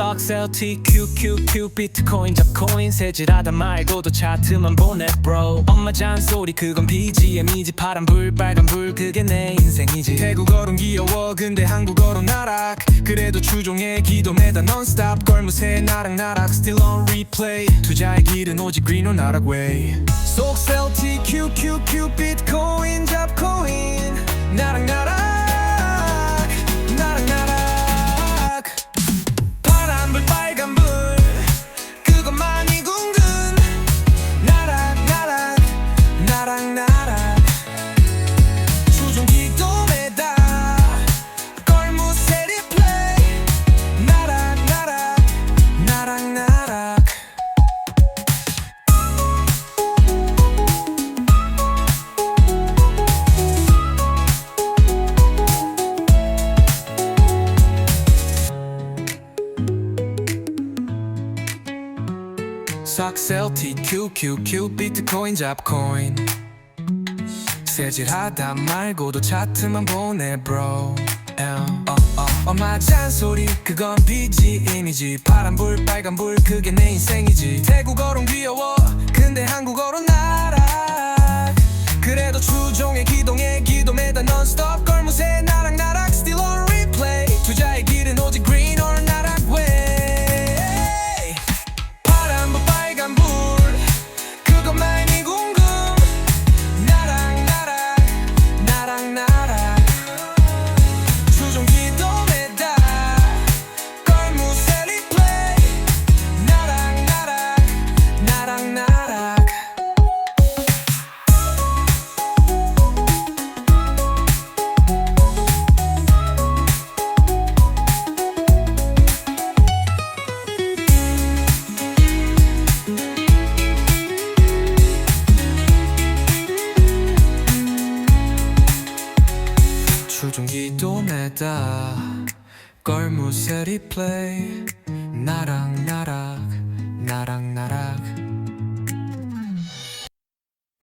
LT QQQ 비트코인 잡코인 세질하다 말고도 차트만 보내 bro. 엄마 잔소리 그건 BGM이지. 파란불 빨간불 그게 내 인생이지. 태국어론 귀여워 근데 한국어로 나락. 그래도 추종의 기도 매다 non-stop. 걸무새 나락나락 still on replay. 투자의 길은 오직 green or 나락 way. LT QQQ 비트코인 잡코인 Socks LT QQQ 비트코인 잡코인 세질하다 말고도 차트만 보내 bro. L, 어, 어. 엄마 잔소리 그건 BGM이지. 파란불 빨간불 그게 내 인생이지. 태국어론 귀여워. 근데 한국어로 나 추종기도 매다. 걸무새 리플레이. 나락나락 나락나락